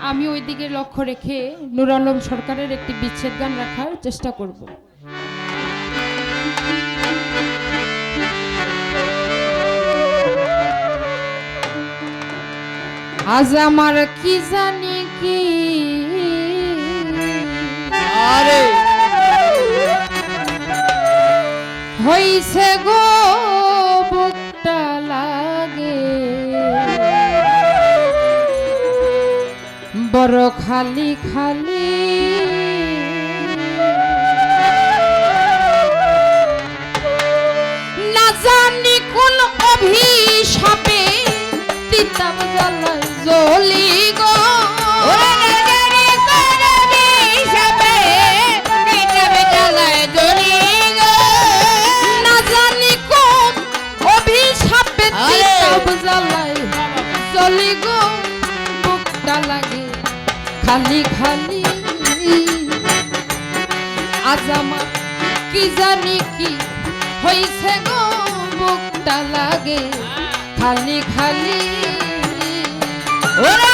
আমি ওই দিকে লক্ষ্য রেখে নুর আলম সরকারের একটি বিচ্ছেদ গান রাখার চেষ্টা করব। আজ আমার কি জানি কি? আরে! হইছে গো বুকটা। বড় খালি খালি। না জানি কোন অভিশাপে তিতাব জ্বালায় জ্বলি গো। জ্বলি গো। বুকটা লাগে খালি খালি আজ আমার কি জানি কি হইছে গো বুকটা লাগে। খালি খালি ওরে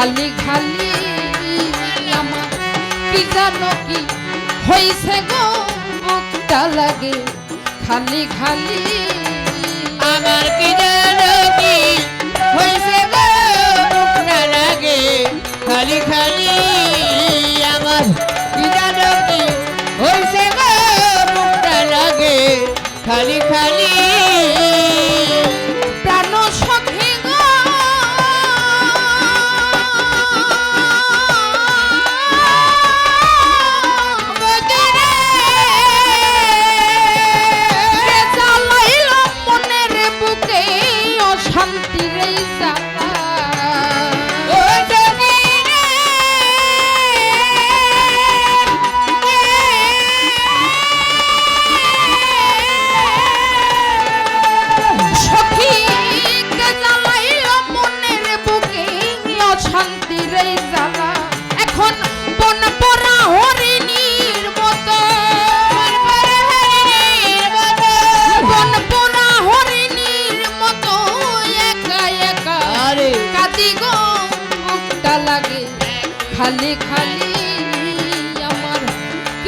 খালি খালি আমার কি জানো কি হইছে গো, বুকটা লাগে। খালি খালি আমার কি জানো কি হইছে গো, বুকটা লাগে। খালি খালি আমার কি জানো কি হইছে গো, বুকটা লাগে। খালি খালি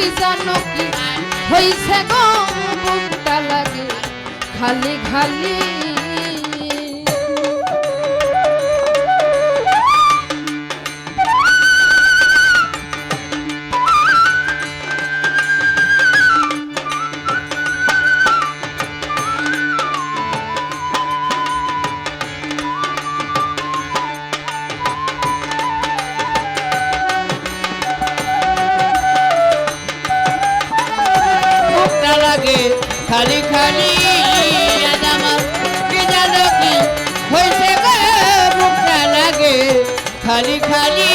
কি জানো কি? গো বুকটা লাগে। খালি খালি খালি খালি হইছে গো? লাগে। খালি খালি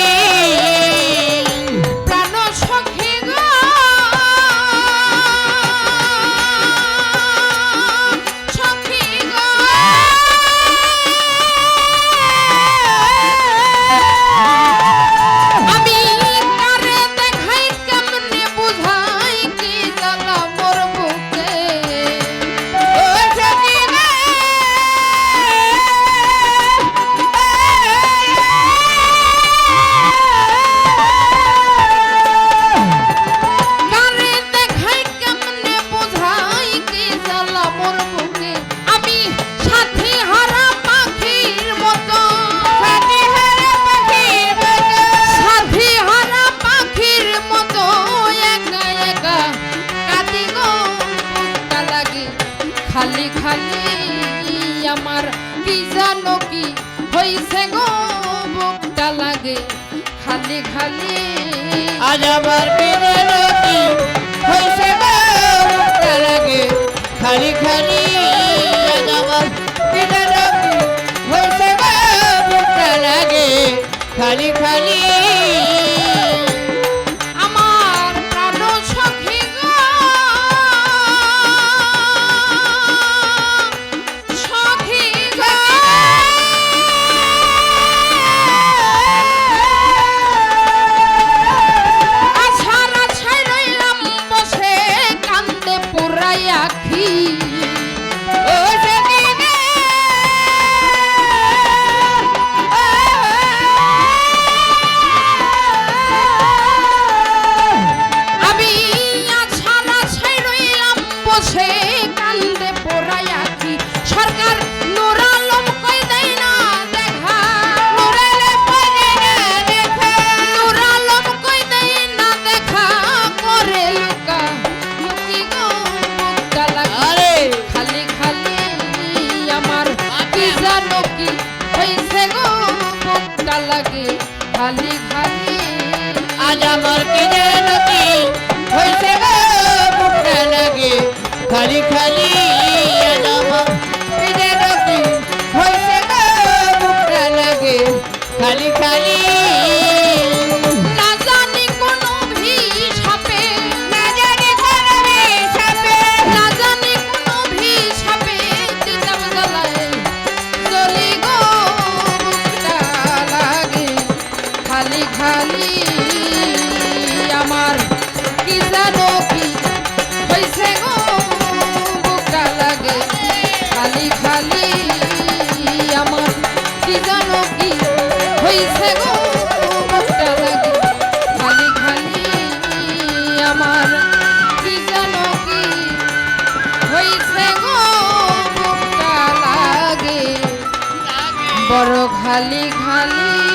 আমার বিজানো কি হইছে গো বুকটা লাগে? খালি খালি আজ আমার বিজানো কি হইছে গো বুকটা লাগে। খালি খালি আজ আমার খালি খালি খালি খালি খালি খালি